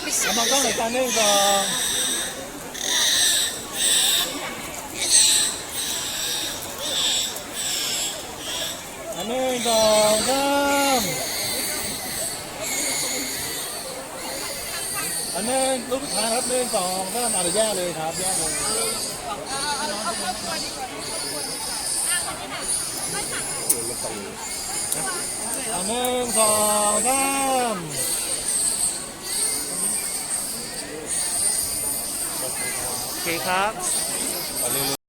เอามองกล้องหน่อยจ้าหนึ่งสองอันหนึ่งสองสามอันหนึ่งลูกสุดท้าครับหนึ่งสองสามเอาเดี๋ยแยกเลยครับแยกเลยอันหนึ่งสองสาม โอเคครับ